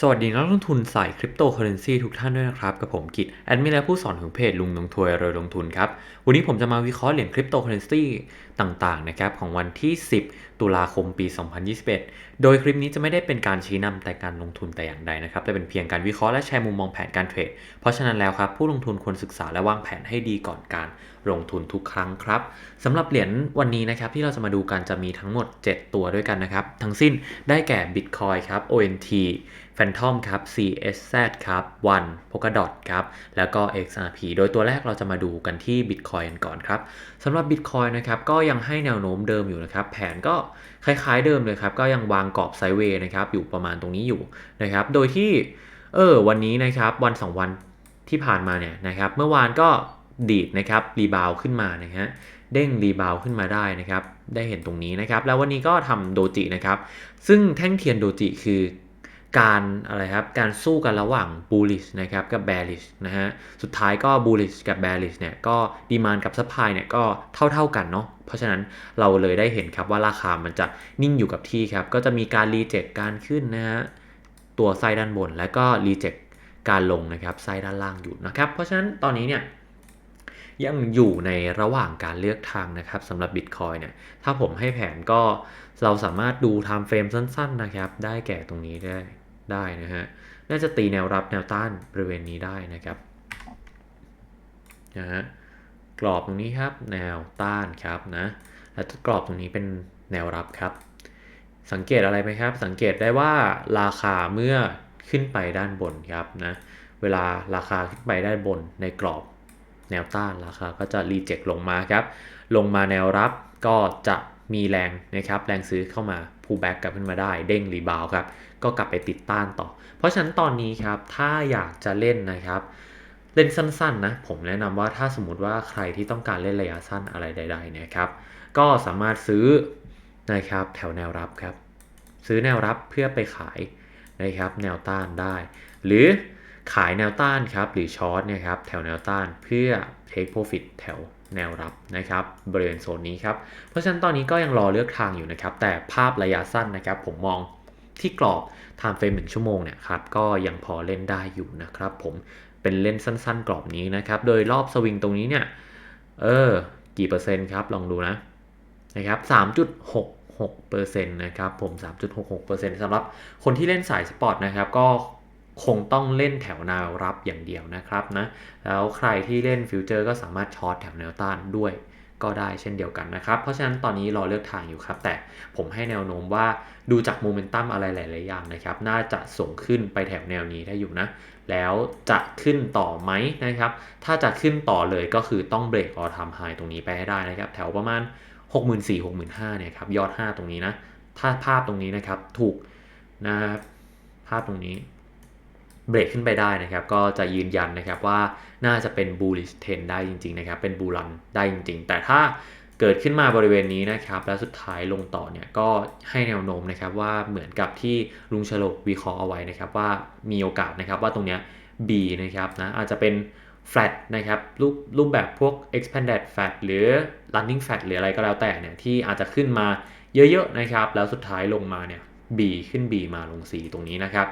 สวัสดีนักลงทุนสายคริปโตเคอเรนซีทุกท่านด้วยนะครับ กับผมกิจแอดมินและผู้สอนของเพจลุงลงทวยรวยลงทุนครับ วันนี้ผมจะมาวิเคราะห์เหรียญคริปโตเคอเรนซีต่างๆนะครับของวันที่ 10 ตุลาคมปี 2021 โดยคลิปนี้จะไม่ได้เป็นการชี้นำแต่การลงทุนแต่อย่างใดนะครับ แต่เป็นเพียงการวิเคราะห์และแชร์มุมมองแผนการเทรด เพราะฉะนั้นแล้วครับผู้ลงทุนควรศึกษาและวางแผนให้ดีก่อนการลงทุนทุกครั้งครับสำหรับเหรียญวันนี้นะครับที่เราจะมาดูกันจะมีทั้งหมด 7 ตัวด้วยกันนะครับทั้งสิ้นได้แก่ Bitcoin ครับ ONT Phantom ครับ CSZ ครับ One Polkadot ครับ แล้วก็ XRP โดยตัวแรกเราจะมาดูกันที่ Bitcoin ก่อนครับสำหรับ Bitcoin นะครับก็ยังให้แนวโน้มเดิมอยู่นะครับแผนก็คล้ายๆเดิมเลยครับ ก็ยังวางกรอบไซเวย์นะครับอยู่ประมาณตรงนี้อยู่นะครับโดยที่เออวันนี้นะครับวัน 2 วันที่ผ่านมาเนี่ยนะครับเมื่อวานก็ดีดนะครับรีบาวขึ้นมานะฮะเด้งรีบาวขึ้นมาได้นะครับ ได้เห็นตรงนี้นะครับ แล้ววันนี้ก็ทำโดจินะครับ ซึ่งแท่งเทียนโดจิคือ การอะไรครับการสู้กันระหว่าง bullish นะครับกับ bearish นะฮะสุดท้ายก็ bullish กับ bearish เนี่ยก็ดีมานกับ supply เนี่ยก็เท่าๆกันเนาะเพราะฉะนั้นเราเลยได้เห็นครับว่าราคามันจะนิ่งอยู่กับที่ครับ ก็จะมีการ reject การขึ้นนะฮะตัวไส้ด้านบนแล้วก็ reject การลงนะครับไส้ด้านล่างอยู่นะครับเพราะฉะนั้นตอนนี้เนี่ยยังอยู่ในระหว่างการเลือกทางนะครับสำหรับ Bitcoin เนี่ยถ้าผมให้แผนก็เราสามารถดู time frame สั้น ๆ นะครับ ได้แก่ตรงนี้ได้ ได้นะฮะ น่าจะตีแนวรับแนวต้านบริเวณนี้ได้นะครับนะฮะกรอบตรงนี้ครับแนวต้านครับนะแล้วกรอบตรงนี้เป็นแนวรับครับ สังเกตอะไรไหมครับ สังเกตได้ว่าราคาเมื่อขึ้นไปด้านบนครับนะเวลาราคาขึ้นไปด้านบนในกรอบแนวต้านราคาก็จะรีเจ็คลงมาครับ ลงมาแนวรับก็จะ มีแรงนะครับแรงซื้อเข้ามา pull back กลับขึ้นมาได้ เด้งรีบาวครับ ก็กลับไปติดต้านต่อ เพราะฉะนั้นตอนนี้ครับ ถ้าอยากจะเล่นนะครับ เล่นสั้นๆนะ ผมแนะนำว่าถ้าสมมติว่าใครที่ต้องการเล่นระยะสั้นอะไรใดๆนะครับ ก็สามารถซื้อนะครับแถวแนวรับครับ ซื้อแนวรับเพื่อไปขายนะครับแนวต้านได้ หรือขายแนวต้านครับหรือช็อตนะครับแถวแนวต้านเพื่อ take profit แถว แนวรับนะครับบริเวณโซนนี้ครับเพราะฉะนั้นตอนนี้ก็ยังรอเลือกทางอยู่นะครับ แต่ภาพระยะสั้นนะครับ ผมมองที่กรอบ time frame 1ชั่วโมงเนี่ยครับก็ยังพอเล่นได้อยู่นะครับ ผมเป็นเล่นสั้น ๆ กรอบนี้นะครับ โดยรอบสวิงตรงนี้เนี่ยเออกี่เปอร์เซ็นต์ครับลองดูนะนะครับ3.66%นะครับผม 3.66%สำหรับคนที่เล่นสายสปอร์ตนะครับก็ คงต้องเล่นแถวแนวรับอย่างเดียวนะครับนะแล้วใครที่เล่นฟิวเจอร์ก็สามารถช็อตแถวแนวต้านด้วยก็ได้เช่นเดียวกันนะครับ เพราะฉะนั้นตอนนี้รอเลือกทางอยู่ครับ แต่ผมให้แนวโน้มว่าดูจากโมเมนตัมอะไรหลาย ๆ อย่างนะครับ น่าจะส่งขึ้นไปแถวแนวนี้ได้อยู่นะ แล้วจะขึ้นต่อไหมนะครับ ถ้าจะขึ้นต่อเลยก็คือต้องเบรกออทามไฮตรงนี้ไปให้ได้นะครับ แถวประมาณ 64 65,000เนี่ยครับยอด 5 ตรงนี้นะ ถ้าภาพตรงนี้นะครับถูกนะครับภาพตรงนี้ เบรกขึ้นไปได้นะครับ ก็จะยืนยันนะครับว่าน่าจะเป็น bullish trend ได้จริงๆนะครับ เป็น bull run ได้จริงๆ แต่ถ้าเกิดขึ้นมาบริเวณนี้นะครับ แล้วสุดท้ายลงต่อเนี่ยก็ให้แนวโน้มนะครับว่าเหมือนกับที่ลุงฉลกวิเคราะห์เอาไว้นะครับ ว่ามีโอกาสนะครับว่าตรงเนี้ย B นะครับนะอาจจะเป็น flat นะครับรูปรูปแบบพวก expanded flat หรือ running flat หรืออะไรก็แล้วแต่เนี่ยที่อาจจะขึ้นมาเยอะๆนะครับ แล้วสุดท้ายลงมาเนี่ย B ขึ้น B มาลง C ตรงนี้นะครับ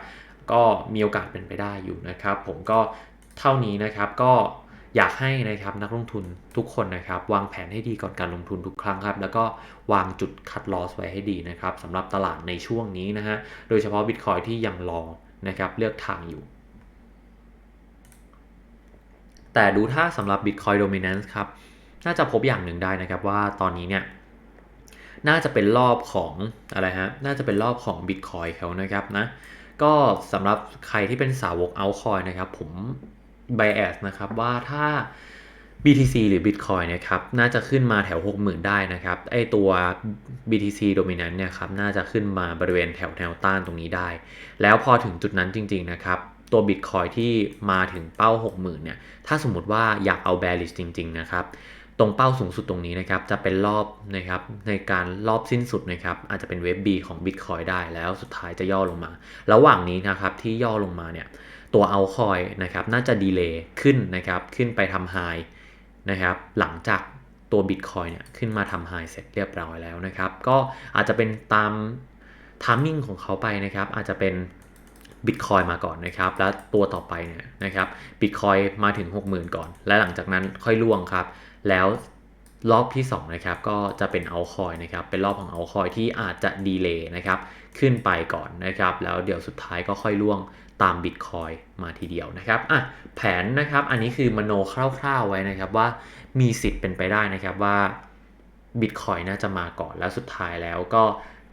ก็มีโอกาสเป็นไปได้อยู่นะครับ ผมก็เท่านี้นะครับก็อยากให้นะครับนักลงทุนทุกคนนะครับ วางแผนให้ดีก่อนการลงทุนทุกครั้งครับ แล้วก็วางจุดคัดลอสไว้ให้ดีนะครับสำหรับตลาดในช่วงนี้นะฮะโดยเฉพาะ Bitcoin ที่ยังรอนะครับเลือกทางอยู่ แต่ดูถ้าสำหรับ Bitcoin Dominance ครับ น่าจะพบอย่างหนึ่งได้นะครับว่าตอนนี้เนี่ยน่าจะเป็นรอบของอะไรฮะน่าจะเป็นรอบของ Bitcoin เขานะครับนะ ก็สำหรับใครที่เป็นสาวก altcoin นะครับ ผม bias นะครับว่าถ้า BTC หรือ Bitcoin นะครับ น่าจะขึ้นมาแถว 60,000 ได้นะครับ ไอตัว BTC dominant เนี่ยครับ น่าจะขึ้นมาบริเวณแถวแนวต้านตรงนี้ได้ แล้วพอถึงจุดนั้นจริง ๆ นะครับ ตัว Bitcoin ที่มาถึงเป้า 60,000 เนี่ย ถ้าสมมติว่าอยากเอา bearish จริง ๆ นะครับ ตรงเป้าสูงสุดตรงนี้นะครับจะเป็นรอบนะครับในการรอบสิ้นสุดนะครับอาจจะเป็นเวฟ B ของ Bitcoin ได้แล้วสุดท้ายจะย่อลงมา ระหว่างนี้นะครับที่ย่อลงมาเนี่ยตัวเอาคอยนะครับน่าจะดีเลย์ขึ้นนะครับขึ้นไปทำไฮนะครับหลังจากตัว Bitcoin เนี่ยขึ้นมาทำไฮเสร็จเรียบร้อยแล้วนะครับก็อาจจะเป็นตามทามมิ่งของเขาไปนะครับอาจจะเป็น Bitcoin มาก่อนนะครับ แล้วตัวต่อไปเนี่ยนะครับ Bitcoin มาถึง 60,000 ก่อน และหลังจากนั้นค่อยล่วงครับ แล้วรอบที่2นะครับก็จะเป็นเอาคอยนะครับเป็นรอบของเอาคอยที่อาจจะดีเลย์นะครับขึ้นไปก่อนนะครับแล้วเดี๋ยวสุดท้ายก็ค่อยล่วงตาม Bitcoin มาทีเดียวนะครับอะแผนนะครับอันนี้คือมโนคร่าวๆไว้นะครับว่ามีสิทธิ์เป็นไปได้นะครับว่า Bitcoin น่าจะมาก่อนแล้วสุดท้ายแล้วก็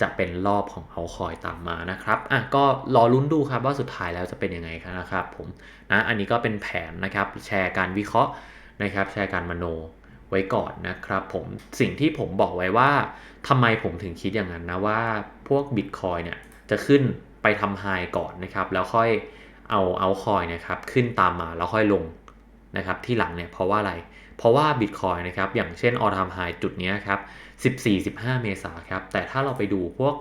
จะเป็นรอบของเอาคอยตามมานะครับอะก็รอลุ้นดูครับว่าสุดท้ายแล้วจะเป็นยังไงนะครับผมนะอันนี้ก็เป็นแผนนะครับแชร์การวิเคราะห์นะครับแชร์การมโน ไว้ก่อนนะครับผมสิ่งที่ผมบอกไว้ว่าทำไมผมถึงคิดอย่างนั้นนะว่าพวก Bitcoin เนี่ยจะขึ้นไปทำไฮก่อนนะครับ แล้วค่อยเอาเอาคอยนะครับขึ้นตามมาแล้วค่อยลงนะครับที่หลังเนี่ยเพราะว่าอะไร เพราะว่า Bitcoin นะครับอย่างเช่น all time high จุดนี้ครับ 14-15 เมษาครับแต่ถ้าเราไปดูพวก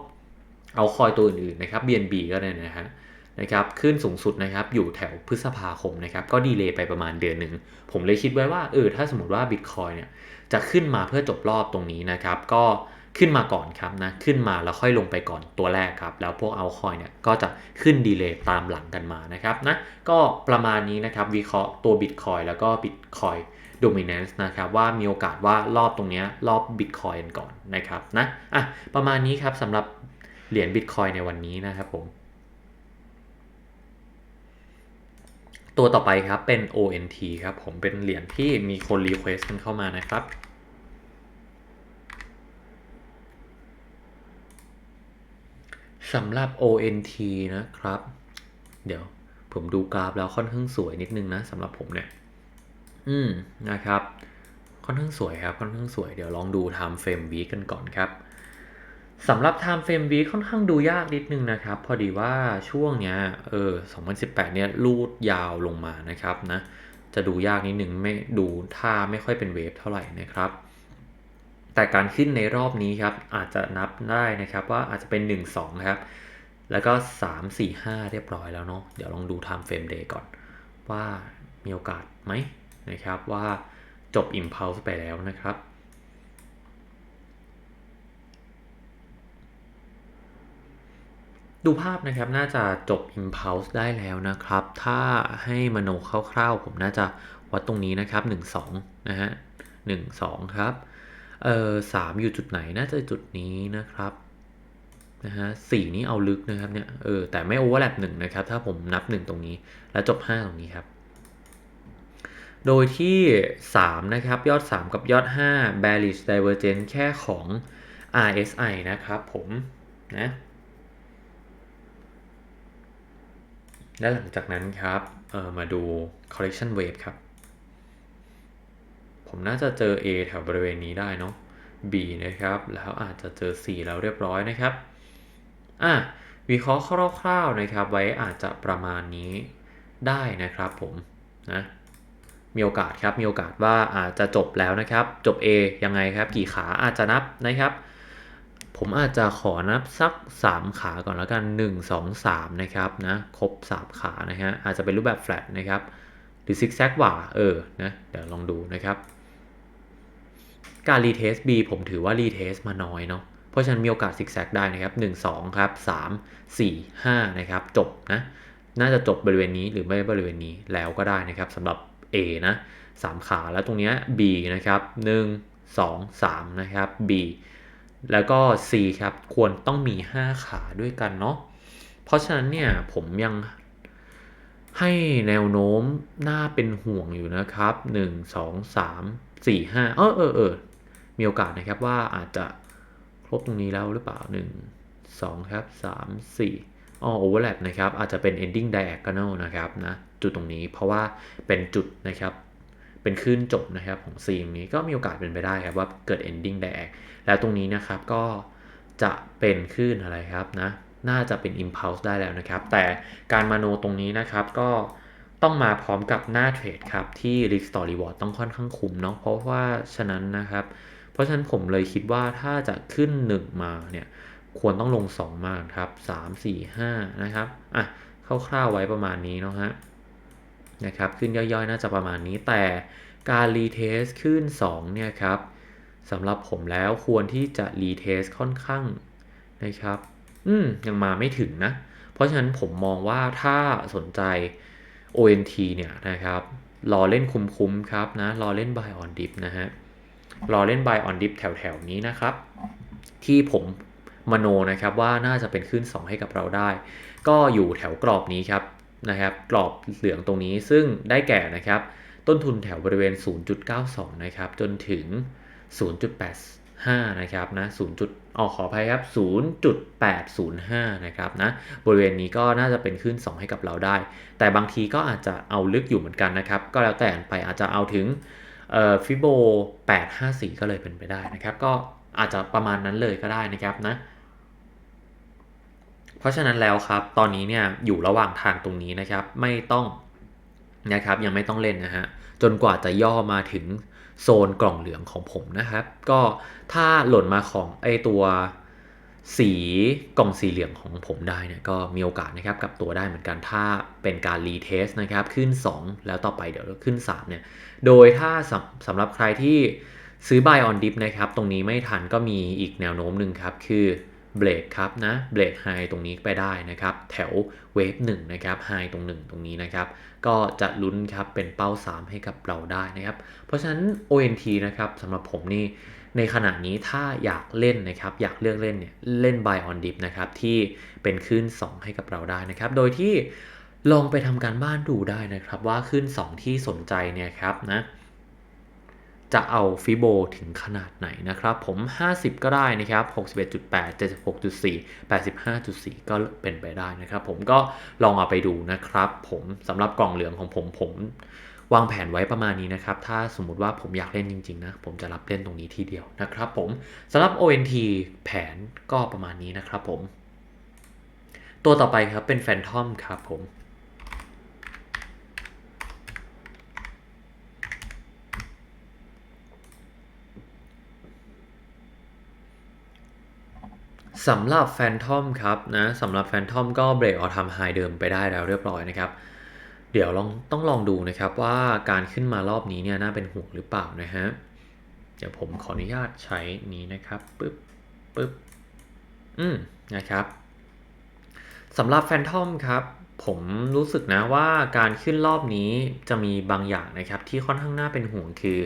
เอาคอยตัวอื่นๆนะครับ BNB ก็ได้นะฮะ นะครับขึ้นสูงสุดนะครับอยู่แถวพฤษภาคมนะครับก็ดีเลย์ไปประมาณเดือนหนึ่ง ผมเลยคิดไว้ว่าเออถ้าสมมติว่า Bitcoin เนี่ยจะขึ้นมาเพื่อจบรอบตรงนี้นะครับ ก็ขึ้นมาก่อนครับนะขึ้นมาแล้วค่อยลงไปก่อนตัวแรกครับ แล้วพวกเอาคอยเนี่ยก็จะขึ้นดีเลย์ตามหลังกันมานะครับนะก็ประมาณนี้นะครับวิเคราะห์ตัว Bitcoin แล้วก็ Bitcoin dominance นะครับว่ามีโอกาสว่ารอบตรงนี้รอบ Bitcoin ก่อนนะครับนะอะประมาณนี้ครับสำหรับเหรียญ Bitcoin ในวันนี้นะครับผม ตัวต่อไปครับเป็น ONT ครับผมเป็นเหรียญที่มีคนรีเควสกันเข้ามานะครับสำหรับ ONT นะครับ เดี๋ยวผมดูกราฟแล้วค่อนข้างสวยนิดนึงนะสำหรับผมเนี่ย อืมนะครับ ค่อนข้างสวยครับ ค่อนข้างสวย เดี๋ยวลองดู time frame week กันก่อนครับ สำหรับ time frame week ค่อนข้างดูยากนิดนึงนะครับ พอดีว่าช่วงเนี้ยเออ2018 เนี่ยลูดยาวลงมานะครับนะจะดูยากนิดนึงไม่ดูท่าไม่ค่อยเป็นเวฟเท่าไหร่นะครับ แต่การขึ้นในรอบนี้ครับ อาจจะนับได้นะครับว่าอาจจะเป็น 1 2 ครับ แล้วก็ 3 4 5 เรียบร้อยแล้วเนาะเดี๋ยวลองดู time frame day ก่อน ว่ามีโอกาสไหมนะครับว่าจบ Impulse ไปแล้วนะครับ ดูภาพนะครับน่าจะจบ Impulse ได้แล้วนะครับ ถ้าให้มโนคร่าวๆ ผมน่าจะวัดตรงนี้นะครับ 1 2 นะฮะ1 2 ครับ เอ่อ3อยู่จุดไหนน่าจะจุดนี้นะครับนะฮะสี่นี้เอาลึกนะครับเนี่ยเออแต่ไม่โอเวอร์แลปหนึ่งนะครับ ถ้าผมนับ 1 ตรงนี้ แล้วจบ 5 ตรงนี้ครับ โดยที่ 3 นะครับ ยอด 3 กับยอด 5 bearish divergence แค่ของ RSI นะครับผมนะ และหลังจากนั้นครับมาดู correction wave ครับ ผมน่าจะเจอ A แถวบริเวณนี้ได้เนาะ B นะครับ แล้วอาจจะเจอ C แล้วเรียบร้อยนะครับ อะวิเคราะห์คร่าวๆนะครับ ไว้อาจจะประมาณนี้ได้นะครับผมนะมีโอกาสครับมีโอกาสว่าอาจจะจบแล้วนะครับ จบ A ยังไงครับ กี่ขาอาจจะนับนะครับ ผมอาจจะขอนับสัก 3 ขาก่อนแล้วกัน 1 2 3 นะครับนะครบ 3 ขานะฮะอาจจะเป็นรูปแบบ flat นะครับหรือซิกแซกว่าเออนะเดี๋ยวลองดูนะครับ การรีเทส B ผมถือว่ารีเทสมาน้อยเนาะเพราะฉะนั้นมีโอกาสซิกแซกได้นะครับ 1 2 ครับ 3 4 5 นะครับ จบนะน่าจะจบบริเวณนี้หรือไม่บริเวณนี้แล้วก็ได้นะครับสำหรับ A นะ3ขาแล้วตรงนี้ B นะครับ 1 2 3 นะครับ B แล้วก็ C ครับ ควรต้องมี 5 ขาด้วยกันเนาะ เพราะฉะนั้นเนี่ยผมยังให้แนวโน้มน่าเป็นห่วงอยู่นะครับ 1 2 3 4 5 เออเออเออมีโอกาสนะครับว่าอาจจะครบตรงนี้แล้วหรือเปล่า 1 2 ครับ 3 4อ๋อโอเวอร์แลปนะครับ อาจจะเป็น ending diagonal นะครับนะ จุดตรงนี้เพราะว่าเป็นจุดนะครับ เป็นขึ้นจบนะครับของซีมนี้ก็มีโอกาสเป็นไปได้ครับว่าเกิด ending diag แล้วตรงนี้นะครับก็จะเป็นขึ้นอะไรครับนะน่าจะเป็น impulse ได้แล้วนะครับ แต่การมาโนตรงนี้นะครับก็ต้องมาพร้อมกับหน้าเทรดครับ ที่ risk ต่อ reward ต้องค่อนข้างคุ้มเนาะเพราะว่าฉะนั้นนะครับ เพราะฉะนั้นผมเลยคิดว่าถ้าจะขึ้น 1 มาเนี่ยควรต้องลง 2 มาครับ 3 4 5 นะครับอะคร่าวๆไว้ประมาณนี้เนาะฮะ นะครับขึ้นย่อยๆ น่าจะประมาณนี้แต่การรีเทสขึ้น2เนี่ยครับสำหรับผมแล้วควรที่จะรีเทสค่อนข้างนะครับ อืมยังมาไม่ถึงนะ เพราะฉะนั้นผมมองว่าถ้าสนใจ ONT เนี่ยนะครับรอเล่นคุ้มๆครับนะรอเล่น buy on dip นะฮะรอเล่น buy on dip แถวๆนี้นะครับ ที่ผมมโนนะครับว่าน่าจะเป็นขึ้น 2 ให้กับเราได้ ก็อยู่แถวกรอบนี้ครับ นะครับกรอบเหลืองตรงนี้ซึ่งได้แก่นะครับต้นทุนแถวบริเวณ 0.92 นะครับจนถึง 0.85 นะครับนะ0ออกขออภัยครับ 0.805 นะครับนะบริเวณนี้ก็น่าจะเป็นขึ้น 2 ให้กับเราได้ แต่บางทีก็อาจจะเอาลึกอยู่เหมือนกันนะครับ ก็แล้วแต่ไปอาจจะเอาถึงฟิโบ854 ก็เลยเป็นไปได้นะครับ ก็อาจจะประมาณนั้นเลยก็ได้นะครับนะ เพราะฉะนั้นแล้วครับ ตอนนี้เนี่ยอยู่ระหว่างทางตรงนี้นะครับ ไม่ต้องนะครับยังไม่ต้องเล่นนะฮะ จนกว่าจะย่อมาถึงโซนกล่องเหลืองของผมนะครับ ก็ถ้าหล่นมาของไอตัวสีกล่องสีเหลืองของผมได้เนี่ยก็มีโอกาสนะครับกับตัวได้เหมือนกันถ้าเป็นการรีเทสนะครับ ขึ้น 2 แล้วต่อไปเดี๋ยวขึ้น 3 เนี่ย โดยถ้าสำสำหรับใครที่ซื้อ buy on dip นะครับ ตรงนี้ไม่ทันก็มีอีกแนวโน้มหนึ่งครับ คือ เบรกครับนะเบรกไฮตรงนี้ไปได้นะครับ แถวเวฟ1นะครับไฮตรง 1 ตรงนี้นะครับ ก็จะลุ้นครับเป็นเป้า 3 ให้กับเราได้นะครับ เพราะฉะนั้น ONT นะครับสำหรับผมนี่ในขณะนี้ถ้าอยากเล่นนะครับ อยากเลือกเล่นเนี่ยเล่น buy on dip นะครับ ที่เป็นขึ้น 2 ให้กับเราได้นะครับ โดยที่ลองไปทำการบ้านดูได้นะครับ ว่าขึ้น 2 ที่สนใจเนี่ยครับนะ จะเอาฟิโบถึงขนาดไหนนะครับ ผม 50 ก็ได้นะครับ 61.8 76.4 85.4 ก็เป็นไปได้นะครับ ผมก็ลองเอาไปดูนะครับ ผมสำหรับกล่องเหลืองของผมผมวางแผนไว้ประมาณนี้นะครับ ถ้าสมมุติว่าผมอยากเล่นจริงๆนะ ผมจะรับเล่นตรงนี้ทีเดียวนะครับผมสำหรับ ONT แผนก็ประมาณนี้นะครับผม ตัวต่อไปครับเป็นแฟนทอมครับผม สำหรับแฟนทอมครับนะสำหรับแฟนทอมก็เบรกเอาทำไฮเดิมไปได้แล้วเรียบร้อยนะครับ เดี๋ยวลองต้องลองดูนะครับว่าการขึ้นมารอบนี้เนี่ยน่าเป็นห่วงหรือเปล่านะฮะเดี๋ยวผมขออนุญาตใช้นี้นะครับปึ๊บปึ๊บอืมนะครับสำหรับแฟนทอมครับผมรู้สึกนะว่าการขึ้นรอบนี้จะมีบางอย่างนะครับที่ค่อนข้างน่าเป็นห่วงคือ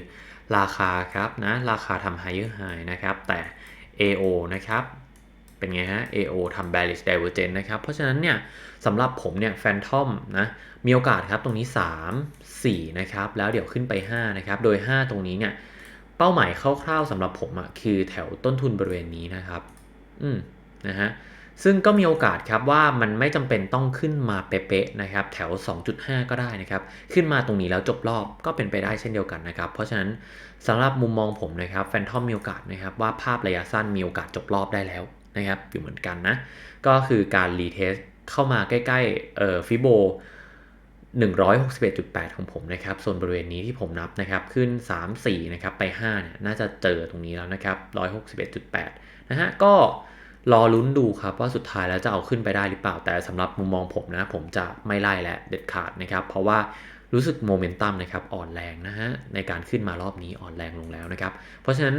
ราคาครับนะราคาทำ higher high นะครับแต่ AO นะครับ เป็นไงฮะ AO ทำ bearish divergence นะครับ เพราะฉะนั้นเนี่ยสำหรับผมเนี่ย Phantom นะมีโอกาสครับตรงนี้ 3 4 นะครับ แล้วเดี๋ยวขึ้นไป 5 นะครับ โดย 5 ตรงนี้เนี่ยเป้าหมายคร่าวๆสำหรับผมอะคือแถวต้นทุนบริเวณนี้นะครับ อืมนะฮะซึ่งก็มีโอกาสครับว่ามันไม่จำเป็นต้องขึ้นมาเป๊ะๆนะครับแถว 2.5 ก็ได้นะครับ ขึ้นมาตรงนี้แล้วจบรอบก็เป็นไปได้เช่นเดียวกันนะครับ เพราะฉะนั้นสำหรับมุมมองผมนะครับแฟนทอมมีโอกาสนะครับว่าภาพระยะสั้นมีโอกาสจบรอบได้แล้ว นะครับอยู่เหมือนกันนะ ก็คือการรีเทสเข้ามาใกล้ๆเอ่อฟิโบ161.8 ของผมนะครับ ส่วนบริเวณนี้ที่ผมนับนะครับ ขึ้น 3 4 นะครับ ไป5เนี่ยน่าจะเจอตรงนี้แล้วนะครับ 161.8 นะฮะ ก็รอลุ้นดูครับว่าสุดท้ายแล้วจะเอาขึ้นไปได้หรือเปล่า แต่สำหรับมุมมองผมนะ ผมจะไม่ไล่และเด็ดขาดนะครับ เพราะว่ารู้สึกโมเมนตัมนะครับ อ่อนแรงนะฮะ ในการขึ้นมารอบนี้อ่อนแรงลงแล้วนะครับ เพราะฉะนั้น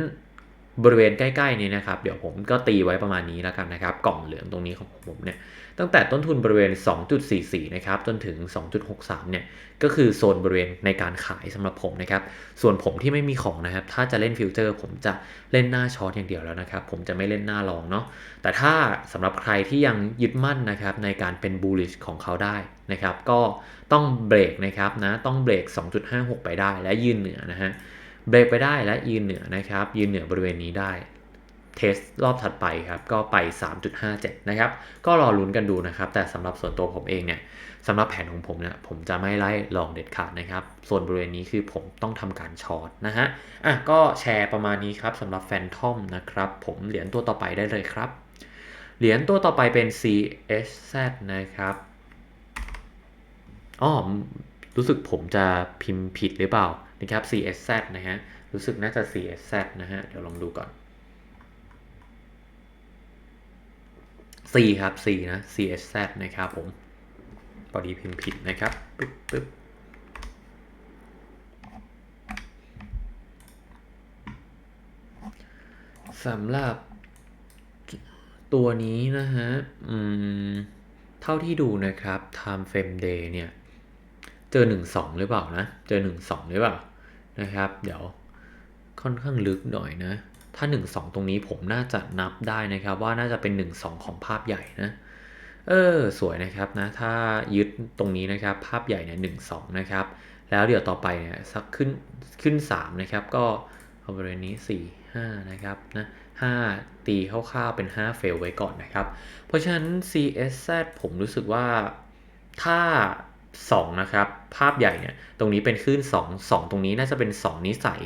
บริเวณใกล้ๆนี้นะครับ เดี๋ยวผมก็ตีไว้ประมาณนี้แล้วกันนะครับ กล่องเหลืองตรงนี้ของผมเนี่ย ตั้งแต่ต้นทุนบริเวณ 2.44 นะครับ จนถึง 2.63 เนี่ย ก็คือโซนบริเวณในการขายสำหรับผมนะครับ ส่วนผมที่ไม่มีของนะครับ ถ้าจะเล่นฟิวเจอร์ ผมจะเล่นหน้าช็อตอย่างเดียวแล้วนะครับ ผมจะไม่เล่นหน้าลองเนาะ แต่ถ้าสำหรับใครที่ยังยึดมั่นนะครับในการเป็นบูลลิชของเขาได้นะครับ ก็ต้องเบรกนะครับนะ ต้องเบรก 2.56 ไปได้และยืนเหนือนะฮะ เบรกไปได้และยืนเหนือนะครับ ยืนเหนือบริเวณนี้ได้ เทสรอบถัดไปครับ ก็ไป 3.57 นะครับ ก็รอลุ้นกันดูนะครับ แต่สำหรับส่วนตัวผมเองเนี่ยสำหรับแผนของผมเนี่ยผมจะไม่ไล่ลองเด็ดขาดนะครับ ส่วนบริเวณนี้คือผมต้องทำการช็อตนะฮะอะก็แชร์ประมาณนี้ครับสำหรับแฟนทอมนะครับ ผมเหรียญตัวต่อไปได้เลยครับ เหรียญตัวต่อไปเป็น CSZ นะครับอ๋อรู้สึกผมจะพิมพ์ผิดหรือเปล่า นะครับ CSZ นะฮะ รู้สึกน่าจะ CSZ นะฮะ เดี๋ยวลองดูก่อน C ครับ C นะ CSZ นะครับผมพอดีพิมพ์ผิดนะครับ ปึ๊บปึ๊บสำหรับตัวนี้นะฮะ อืม เท่าที่ดูนะครับ time frame day เนี่ย จอ1 2หรือเปล่านะ เจอ1 2หรือเปล่านะครับ เดี๋ยวค่อนข้างลึกหน่อยนะ ถ้า 1 2 ตรงนี้ผมน่าจะนับได้นะครับ ว่าน่าจะเป็น 1 2 ของภาพใหญ่นะ เออ สวยนะครับนะ ถ้ายึดตรงนี้นะครับ ภาพใหญ่เนี่ยหนึ่งสองนะครับ แล้วเดี๋ยวต่อไปเนี่ยสักขึ้นขึ้น 3 นะครับ ก็เอาบริเวณนี้ 4 5 นะครับนะ5ตีคร่าวๆเป็น 5 เฟลไว้ก่อนนะครับ เพราะฉะนั้น CSZ ผมรู้สึกว่าถ้า 2 นะครับ ภาพใหญ่เนี่ยตรงนี้เป็นขึ้น2 2 ตรงนี้น่าจะเป็น 2 นิสัย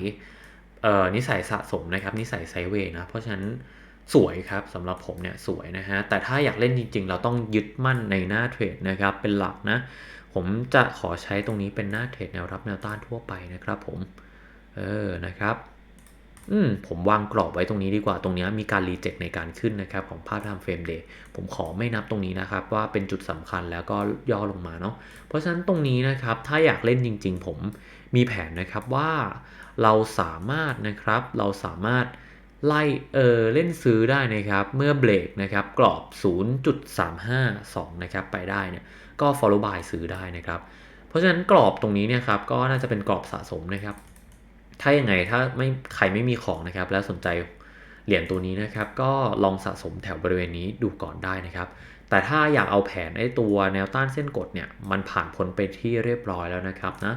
เอ่อนิสัยสะสมนะครับ นิสัยไซเวย์นะ เพราะฉะนั้นสวยครับสำหรับผมเนี่ยสวยนะฮะ แต่ถ้าอยากเล่นจริง ๆ เราต้องยึดมั่นในหน้าเทรดนะครับ เป็นหลักนะ ผมจะขอใช้ตรงนี้เป็นหน้าเทรดแนวรับแนวต้านทั่วไปนะครับผม เออนะครับ อืมผมวางกรอบไว้ตรงนี้ดีกว่าตรงนี้มีการรีเจ็คในการขึ้นนะครับของภาพ time frame day ผมขอไม่นับตรงนี้นะครับ ว่าเป็นจุดสำคัญแล้วก็ย่อลงมาเนาะเพราะฉะนั้นตรงนี้นะครับถ้าอยากเล่นจริง ๆ ผมมีแผนนะครับว่าเราสามารถนะครับเราสามารถไล่เออเล่นซื้อได้นะครับ เมื่อเบรกนะครับกรอบ 0.352 นะครับไปได้เนี่ยก็ follow by ซื้อได้นะครับ เพราะฉะนั้นกรอบตรงนี้เนี่ยครับก็น่าจะเป็นกรอบสะสมนะครับ ถ้ายังไงถ้าไม่ใครไม่มีของนะครับ แล้วสนใจเหรียญตัวนี้นะครับ ก็ลองสะสมแถวบริเวณนี้ดูก่อนได้นะครับ แต่ถ้าอยากเอาแผนไอ้ตัวแนวต้านเส้นกดเนี่ยมันผ่านพ้นไปที่เรียบร้อยแล้วนะครับนะ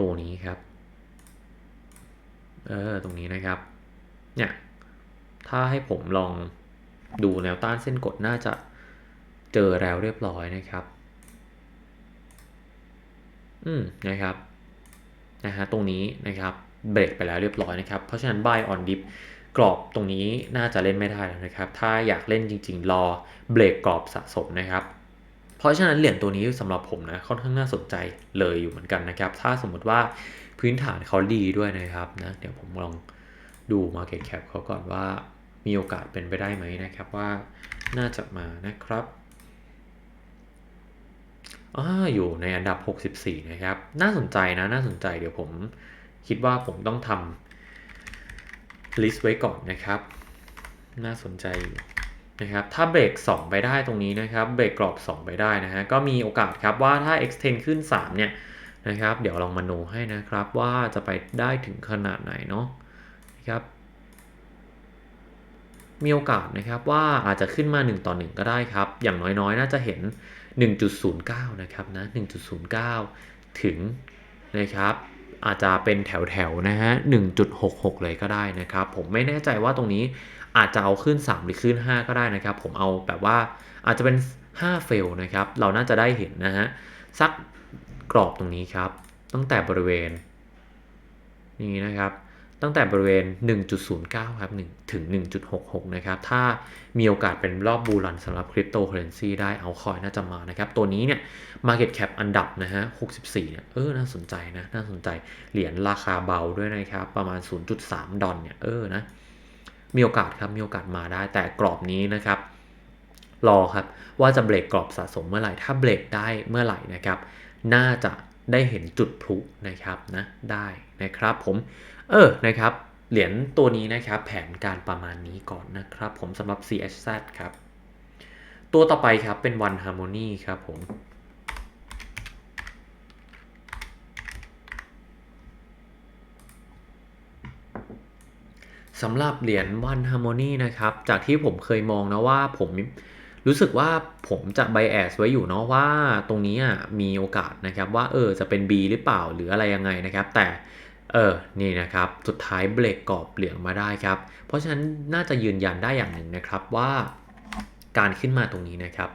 ตัวนี้ครับเออตรงนี้นะครับเนี่ยถ้าให้ผมลองดูแนวต้านเส้นกดน่าจะเจอแล้วเรียบร้อยนะครับอืมนะครับนะฮะตรงนี้นะครับ เบรกไปแล้วเรียบร้อยนะครับ เพราะฉะนั้น buy on dip กรอบตรงนี้น่าจะเล่นไม่ได้แล้วนะครับ ถ้าอยากเล่นจริง ๆ รอเบรกกรอบสะสมนะครับเพราะฉะนั้นเหรียญตัวนี้สำหรับผมนะค่อนข้างน่าสนใจเลยอยู่เหมือนกันนะครับ ถ้าสมมุติว่าพื้นฐานเขาดีด้วยนะครับนะเดี๋ยวผมลองดู market cap เขาก่อนว่ามีโอกาสเป็นไปได้ไหมนะครับว่าน่าจะมานะครับอ่าอยู่ในอันดับ 64 นะครับ น่าสนใจนะน่าสนใจเดี๋ยวผม คิดว่าผมต้องทำลิสต์ไว้ก่อนนะครับ น่าสนใจนะครับถ้าเบรก2 ไปได้ตรงนี้นะครับเบรกกรอบ 2 ไปได้นะฮะก็มีโอกาสครับว่าถ้า extend ขึ้น 3 เนี่ยนะครับเดี๋ยวลองมาโนให้นะครับว่าจะไปได้ถึงขนาดไหนเนาะนะครับมีโอกาสนะครับว่าอาจจะขึ้นมา 1 ต่อ 1 ก็ได้ครับ อย่างน้อยๆ น่าจะเห็น 1.09 นะครับนะ 1.09 ถึงนะครับ อาจจะเป็นแถวๆนะฮะ 1.66 เลยก็ได้นะครับ ผมไม่แน่ใจว่าตรงนี้อาจจะเอาขึ้น 3 หรือขึ้น 5 ก็ได้นะครับ ผมเอาแบบว่าอาจจะเป็น 5 เฟลนะครับ เราน่าจะได้เห็นนะฮะสักกรอบตรงนี้ครับ ตั้งแต่บริเวณ นี้นะครับ ตั้งแต่บริเวณ 1.09 ครับ1ถึง 1.66 นะครับ ถ้ามีโอกาสเป็นรอบบูรันสำหรับคริปโตเคอเรนซีได้เอาคอยน่าจะมานะครับ ตัวนี้เนี่ย Market Cap อันดับนะฮะ 64 เนี่ย เออ น่าสนใจนะ น่าสนใจ เหรียญราคาเบาด้วยนะครับ ประมาณ 0.3 ดอลเนี่ย เออ นะ มีโอกาสครับ มีโอกาสมาได้ แต่กรอบนี้นะครับ รอครับ ว่าจะเบรกกรอบสะสมเมื่อไหร่ ถ้าเบรกได้เมื่อไหร่นะครับ น่าจะได้เห็นจุดพลุนะครับนะ ได้นะครับผม เออนะครับเหรียญตัวนี้นะครับแผนการประมาณนี้ก่อนนะครับ ผมสำหรับ CHZ ครับ ตัวต่อไปครับเป็น One Harmony ครับผมสำหรับเหรียญ One Harmony นะครับ จากที่ผมเคยมองนะว่าผมรู้สึกว่าผมจะ bias ไว้อยู่เนาะว่าตรงนี้มีโอกาสนะครับว่าเออจะเป็น B หรือเปล่าหรืออะไรยังไงนะครับ แต่ เออ นี่นะครับ สุดท้ายเบรกกรอบเหลืองมาได้ครับ เพราะฉะนั้นน่าจะยืนยันได้อย่างหนึ่งนะครับว่าการขึ้นมาตรงนี้นะครับ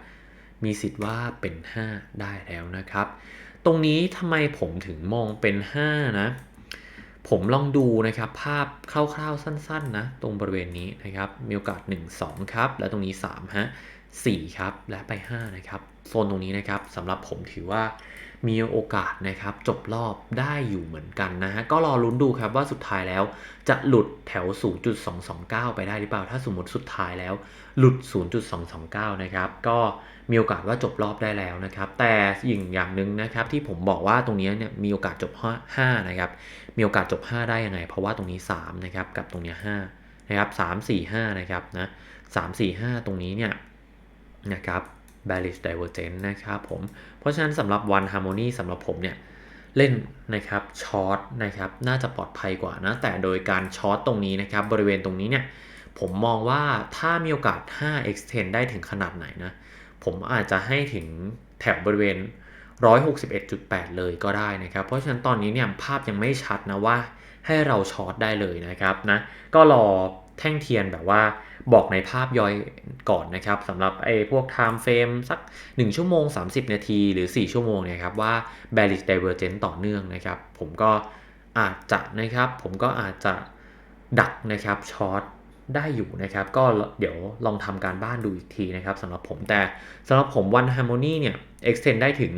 มีสิทธิ์ว่าเป็น 5 ได้แล้วนะครับ ตรงนี้ทำไมผมถึงมองเป็น 5 นะ ผมลองดูนะครับ ภาพคร่าวๆสั้นๆนะ ตรงบริเวณนี้นะครับ มีโอกาส 1 2 ครับ และตรงนี้ 3 ฮะ 4 ครับ และไป 5 นะครับ โซนตรงนี้นะครับสำหรับผมถือว่า มีโอกาสนะครับจบรอบได้อยู่เหมือนกันนะฮะก็รอลุ้นดูครับว่าสุดท้ายแล้วจะหลุดแถว 0.229 ไปได้หรือเปล่า ถ้าสมมติสุดท้ายแล้วหลุด 0.229 นะครับก็มีโอกาสว่าจบรอบได้แล้วนะครับแต่สิ่งอย่างหนึ่งนะครับที่ผมบอกว่าตรงนี้เนี่ยมีโอกาสจบ 5 นะครับมีโอกาสจบ 5 ได้ยังไง เพราะว่าตรงนี้ 3 นะครับกับตรงนี้ 5 นะครับ 3 4 5 นะครับนะ3 4 5 ตรงนี้เนี่ยนะครับ bearish divergence นะครับผม เพราะฉะนั้นสำหรับ one harmony สำหรับผมเนี่ยเล่นนะครับช็อตนะครับน่าจะปลอดภัยกว่านะ แต่โดยการช็อตตรงนี้นะครับ บริเวณตรงนี้เนี่ยผมมองว่าถ้ามีโอกาส 5 extend ได้ถึงขนาดไหนนะ ผมอาจจะให้ถึงแถวบริเวณ 161.8 เลยก็ได้นะครับ เพราะฉะนั้นตอนนี้เนี่ยภาพยังไม่ชัดนะว่าให้เราช็อตได้เลยนะครับนะ ก็รอ แท่งเทียนแบบว่าบอกในภาพย่อยก่อนนะครับสำหรับไอ้พวก time frame สัก 1 ชั่วโมง 30 นาทีหรือ 4 ชั่วโมงเนี่ยครับว่า bearish divergence ต่อเนื่องนะครับ ผมก็อาจจะนะครับผมก็อาจจะดักนะครับช็อตได้อยู่นะครับ ก็เดี๋ยวลองทำการบ้านดูอีกทีนะครับสำหรับผมแต่สำหรับผม One Harmony เนี่ย extend ได้ถึง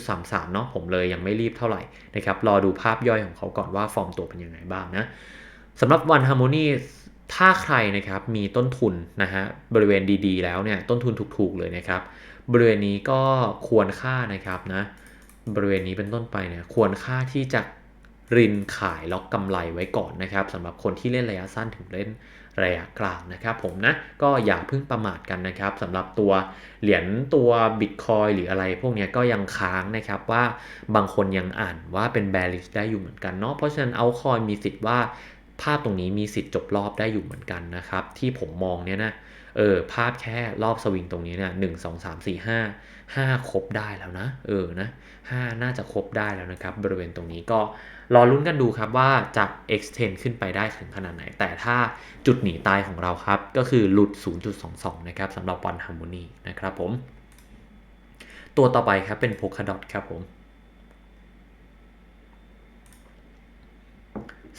0.33 เนาะผมเลยยังไม่รีบเท่าไหร่นะครับ รอดูภาพย่อยของเขาก่อนว่าฟอร์มตัวเป็นยังไงบ้างนะสำหรับ One Harmony ถ้าใครนะครับมีต้นทุนนะฮะบริเวณดีๆ แล้วเนี่ยต้นทุนถูกๆเลยนะครับ บริเวณนี้ก็ควรค่านะครับนะบริเวณนี้เป็นต้นไปเนี่ยควรค่าที่จะรินขายล็อกกำไรไว้ก่อนนะครับสำหรับคนที่เล่นระยะสั้นถึงเล่นระยะกลางนะครับ ผมนะก็อย่าเพิ่งประมาทกันนะครับสำหรับตัวเหรียญตัว Bitcoin หรืออะไรพวกนี้ก็ยังค้างนะครับว่าบางคนยังอ่านว่าเป็น bearish ได้อยู่เหมือนกันเนาะเพราะฉะนั้นเอาคอยมีสิทธิ์ว่า ภาพตรงนี้มีสิทธิ์จบรอบได้อยู่เหมือนกันนะครับ ที่ผมมองเนี่ยนะเออภาพแค่รอบสวิงตรงนี้เนี่ยหนึ่งสองสามสี่ห้าห้าครบได้แล้วนะ เออนะห้าน่าจะครบได้แล้วนะครับ บริเวณตรงนี้ก็รอลุ้นกันดูครับว่าจะ extend ขึ้นไปได้ถึงขนาดไหน แต่ถ้าจุดหนีตายของเราครับ ก็คือหลุด 0.22 นะครับสำหรับ One Harmony นะครับผม ตัวต่อไปครับเป็น Polkadot ครับผม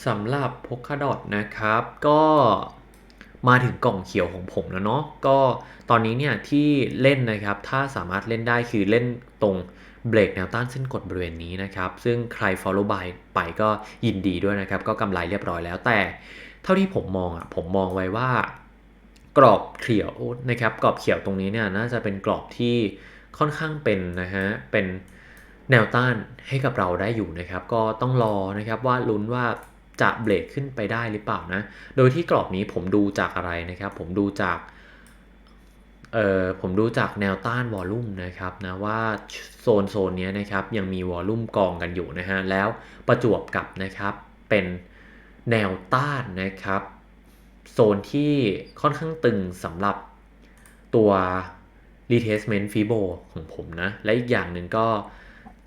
สำหรับ Polkadot นะครับ ก็มาถึงกล่องเขียวของผมแล้วเนาะก็ตอนนี้เนี่ยที่เล่นนะครับ ถ้าสามารถเล่นได้คือเล่นตรงเบรกแนวต้านเส้นกดบริเวณนี้นะครับ ซึ่งใคร follow by ไปก็ยินดีด้วยนะครับ ก็กำไรเรียบร้อยแล้วแต่ เท่าที่ผมมองอะผมมองไว้ว่ากรอบเขียวนะครับกรอบเขียวตรงนี้เนี่ยน่าจะเป็นกรอบที่ค่อนข้างเป็นนะฮะเป็นแนวต้านให้กับเราได้อยู่นะครับ ก็ต้องรอนะครับว่าลุ้นว่า จะเบรกขึ้นไปได้หรือเปล่านะ โดยที่กรอบนี้ผมดูจากอะไรนะครับ ผมดูจากเอ่อผมดูจากแนวต้านวอลลุ่มนะครับนะว่าโซนโซนนี้นะครับยังมีวอลลุ่มกองกันอยู่นะฮะแล้วประจวบกับนะครับเป็นแนวต้านนะครับโซนที่ค่อนข้างตึงสำหรับตัว retracement fibo ของผมนะ และอีกอย่างหนึ่งก็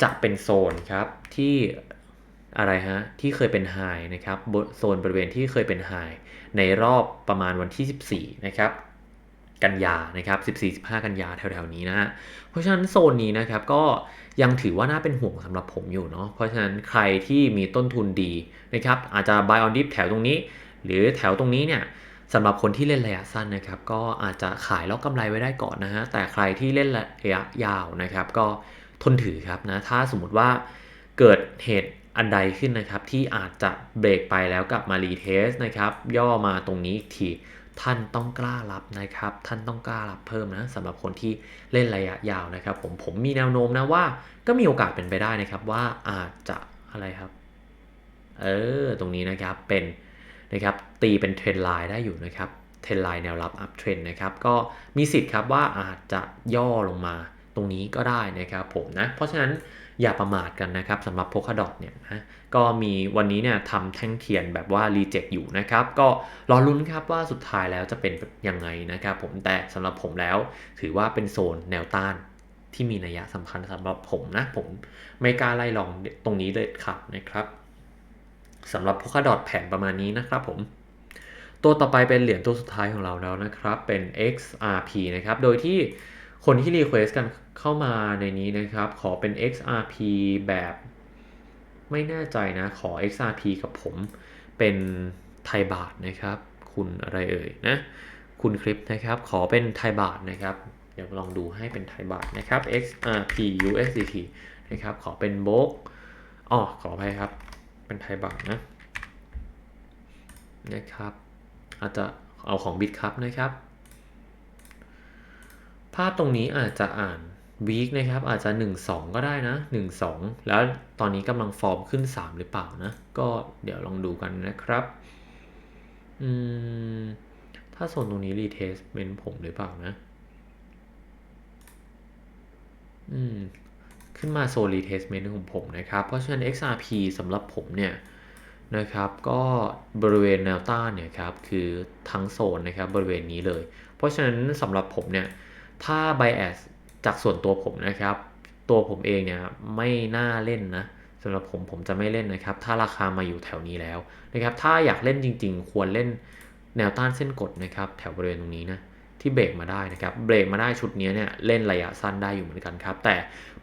จะเป็นโซนครับที่ อะไรฮะ ที่เคยเป็นไฮนะครับโซนบริเวณที่เคยเป็นไฮในรอบประมาณวันที่ 14 นะครับ กันยานะครับ 14-15 กันยาแถวๆนี้นะฮะเพราะฉะนั้นโซนนี้นะครับก็ยังถือว่าน่าเป็นห่วงสำหรับผมอยู่เนาะเพราะฉะนั้นใครที่มีต้นทุนดีนะครับ อาจจะ buy on dip แถวตรงนี้ หรือแถวตรงนี้เนี่ยสำหรับคนที่เล่นระยะสั้นนะครับ ก็อาจจะขายแล้วกำไรไว้ได้ก่อนนะฮะแต่ใครที่เล่นระยะยาวนะครับ ก็ทนถือครับนะถ้าสมมติว่าเกิดเหตุ อันใดขึ้นนะครับ ที่อาจจะเบรกไปแล้วกลับมารีเทสนะครับ ย่อมาตรงนี้อีกทีท่านต้องกล้ารับนะครับ ท่านต้องกล้ารับเพิ่มนะสำหรับคนที่เล่นระยะยาวนะครับ ผมผมมีแนวโน้มนะว่า ก็มีโอกาสเป็นไปได้นะครับ ว่าอาจจะอะไรครับ เออตรงนี้นะครับเป็นนะครับตีเป็นเทรนไลน์ได้อยู่นะครับเทรนไลน์แนวรับอัพเทรนนะครับ ก็มีสิทธิ์ครับว่าอาจจะย่อลงมาตรงนี้ก็ได้นะครับผมนะเพราะฉะนั้น อย่าประมาทกันนะครับสำหรับ Polkadot เนี่ยนะก็มีวันนี้เนี่ยทำแท่งเทียนแบบว่ารีเจ็คอยู่นะครับ ก็รอลุ้นครับว่าสุดท้ายแล้วจะเป็นยังไงนะครับผมแต่สำหรับผมแล้ว ถือว่าเป็นโซนแนวต้านที่มีนัยสำคัญสำหรับผมนะ ผมไม่กล้าไล่ลองตรงนี้เลยครับนะครับสำหรับ Polkadot แผนประมาณนี้นะครับผมตัวต่อไปเป็นเหรียญตัวสุดท้ายของเราแล้วนะครับ เป็น XRP นะครับ โดยที่ คนที่รีเควสกันเข้ามาในนี้นะครับ ขอเป็น XRP แบบไม่แน่ใจนะ ขอ XRP กับผมเป็นไทยบาทนะครับ คุณอะไรเอ่ยนะ คุณคลิปนะครับ ขอเป็นไทยบาทนะครับ เดี๋ยวลองดูให้เป็นไทยบาทนะครับ XRP USDT นะครับ ขอเป็นโบกอ๋อ ขออภัยครับ เป็นไทยบาทนะ นะครับ อาจจะเอาของบิตครับนะครับ ภาพตรงนี้อาจจะอ่าน week นะครับ อาจจะ 1 2 ก็ได้นะ 1 2 แล้วตอนนี้กำลังฟอร์มขึ้น 3 หรือเปล่านะ ก็เดี๋ยวลองดูกันนะครับอืมถ้าโซนตรงนี้ retestment ผมหรือเปล่านะ อืม ขึ้นมาโซน retestment ของผมนะครับ เพราะฉะนั้น XRP สำหรับผมเนี่ยนะครับ ก็บริเวณแนวต้านเนี่ยครับ คือทั้งโซนนะครับบริเวณนี้เลย เพราะฉะนั้นสำหรับผมเนี่ย ถ้า bias จากส่วนตัวผมนะครับ ตัวผมเองเนี่ยไม่น่าเล่นนะสำหรับผมผมจะไม่เล่นนะครับ ถ้าราคามาอยู่แถวนี้แล้วนะครับ ถ้าอยากเล่นจริง ๆ ควรเล่นแนวต้านเส้นกดนะครับ แถวบริเวณตรงนี้นะที่เบรกมาได้นะครับ เบรกมาได้ชุดนี้เนี่ยเล่นระยะสั้นได้อยู่เหมือนกันครับ แต่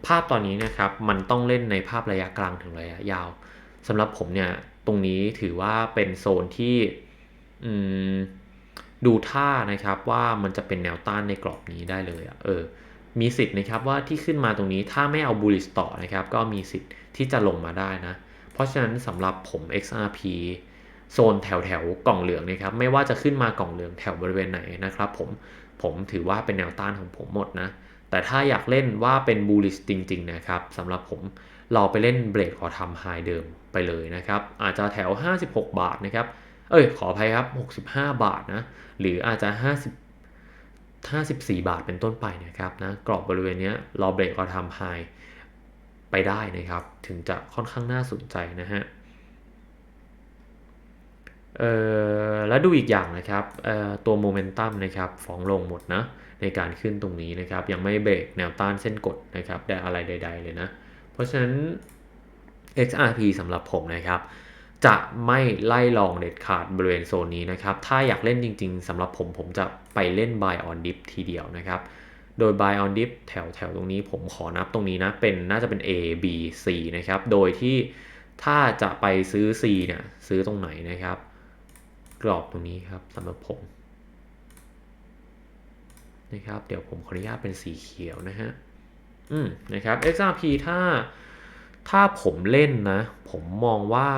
ภาพตอนนี้นะครับมันต้องเล่นในภาพระยะกลางถึงระยะยาวสำหรับผมเนี่ยตรงนี้ถือว่าเป็นโซนที่ ดูท่านะครับว่ามันจะเป็นแนวต้านในกรอบนี้ได้เลยอะเออมีสิทธิ์นะครับว่าที่ขึ้นมาตรงนี้ถ้าไม่เอาบูลิสต่อนะครับก็มีสิทธิ์ที่จะลงมาได้นะ เพราะฉะนั้นสำหรับผม XRP โซนแถวแถวกล่องเหลืองนะครับไม่ว่าจะขึ้นมากล่องเหลืองแถวบริเวณไหนนะครับผมผมถือว่าเป็นแนวต้านของผมหมดนะ แต่ถ้าอยากเล่นว่าเป็นบูลิสจริง ๆ นะครับสำหรับผมเราไปเล่นเบรกขอทำไฮเดิมไปเลยนะครับ อาจจะแถว 56 บาทนะครับ เอ้ยขออภัยครับ 65 บาทนะ หรืออาจจะ 50 54 บาทเป็นต้นไปนะครับนะกรอบบริเวณนี้รอเบรกขอทำไฮไปได้นะครับ ถึงจะค่อนข้างน่าสนใจนะฮะเออแล้วดูอีกอย่างนะครับตัวโมเมนตัมนะครับฟองลงหมดนะในการขึ้นตรงนี้นะครับ ยังไม่เบรกแนวต้านเส้นกดนะครับได้อะไรใด ๆ เลยนะ เพราะฉะนั้น XRP สำหรับผมนะครับ จะไม่ไล่ลองเด็ดขาดบริเวณโซนนี้นะครับ ถ้าอยากเล่นจริงๆสำหรับผมผมจะไปเล่น buy on dip ทีเดียวนะครับ โดย buy on dip แถวแถวตรงนี้ผมขอนับตรงนี้นะเป็นน่าจะเป็น A B C นะครับ โดยที่ถ้าจะไปซื้อ C เนี่ยซื้อตรงไหนนะครับ กรอบตรงนี้ครับสำหรับผมนะครับเดี๋ยวผมขออนุญาตเป็นสีเขียวนะฮะอืมนะครับ XRP ถ้าถ้าผมเล่นนะ ผมมองว่า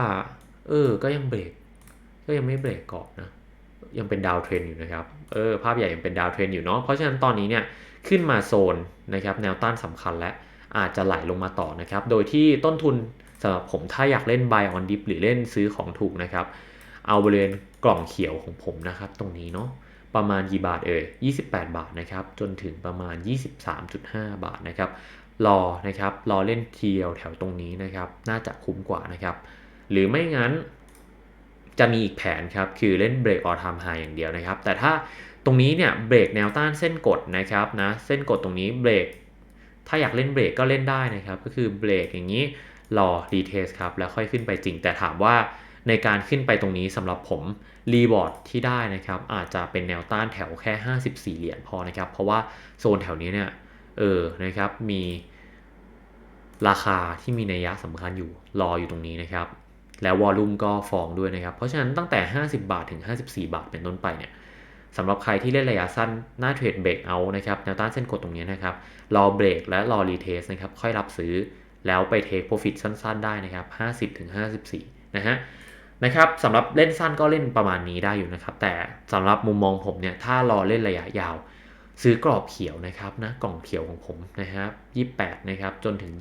เออ ก็ยังเบรก ก็ยังไม่เบรกก่อนนะ ยังเป็นดาวเทรนอยู่นะครับ เออ ภาพใหญ่ยังเป็นดาวเทรนอยู่เนาะ เพราะฉะนั้นตอนนี้เนี่ยขึ้นมาโซนนะครับแนวต้านสำคัญและอาจจะไหลลงมาต่อนะครับ โดยที่ต้นทุนสำหรับผมถ้าอยากเล่น buy on dip หรือเล่นซื้อของถูกนะครับ เอาบริเวณกล่องเขียวของผมนะครับ ตรงนี้เนาะประมาณกี่บาทเอ่ย28 บาทนะครับ จนถึงประมาณ 23.5 บาทนะครับ รอนะครับ รอเล่นเทียวแถวตรงนี้นะครับ น่าจะคุ้มกว่านะครับ หรือไม่งั้นจะมีอีกแผนครับ คือเล่นเบรกออทามไฮอย่างเดียวนะครับ แต่ถ้าตรงนี้เนี่ยเบรกแนวต้านเส้นกดนะครับนะเส้นกดตรงนี้เบรกถ้าอยากเล่นเบรกก็เล่นได้นะครับ ก็คือเบรกอย่างนี้รอรีเทสครับ แล้วค่อยขึ้นไปจริง แต่ถามว่าในการขึ้นไปตรงนี้สำหรับผมรีบอร์ดที่ได้นะครับ อาจจะเป็นแนวต้านแถวแค่ 54 เหรียญพอนะครับ เพราะว่าโซนแถวนี้เนี่ยเออนะครับมีราคาที่มีนัยยะสำคัญอยู่รออยู่ตรงนี้นะครับ แล้ววอลลุ่มก็ฟองด้วยนะครับ เพราะฉะนั้นตั้งแต่ 50 บาทถึง 54 บาทเป็นต้นไปเนี่ยสำหรับใครที่เล่นระยะสั้นหน้าเทรดเบรกเอานะครับแนวต้านเส้นกดตรงนี้นะครับ รอเบรกและรอรีเทสนะครับ ค่อยรับซื้อแล้วไปเทคโปรฟิตสั้นๆ ได้นะครับ 50ถึง54 นะฮะนะครับสำหรับเล่นสั้นก็เล่นประมาณนี้ได้อยู่นะครับ แต่สำหรับมุมมองผมเนี่ยถ้ารอเล่นระยะยาว ซื้อกรอบเขียวนะครับนะกล่องเขียวของผมนะครับ28 นะครับจนถึง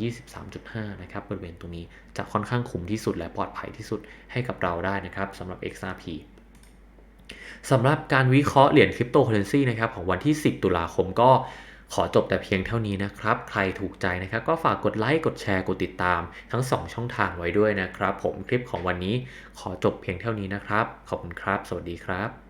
23.5 นะครับบริเวณตรงนี้จะค่อนข้างคุ้มที่สุดและปลอดภัยที่สุดให้กับเราได้นะครับสำหรับ XRP สำหรับการวิเคราะห์เหรียญคริปโตเคอเรนซีนะครับของวันที่ 10 ตุลาคมก็ขอจบแต่เพียงเท่านี้นะครับ ใครถูกใจนะครับ ก็ฝากกดไลค์ กดแชร์ กดติดตาม ทั้ง 2 ช่องทางไว้ด้วยนะครับ ผมคลิปของวันนี้ขอจบเพียงเท่านี้นะครับ ขอบคุณครับ สวัสดีครับ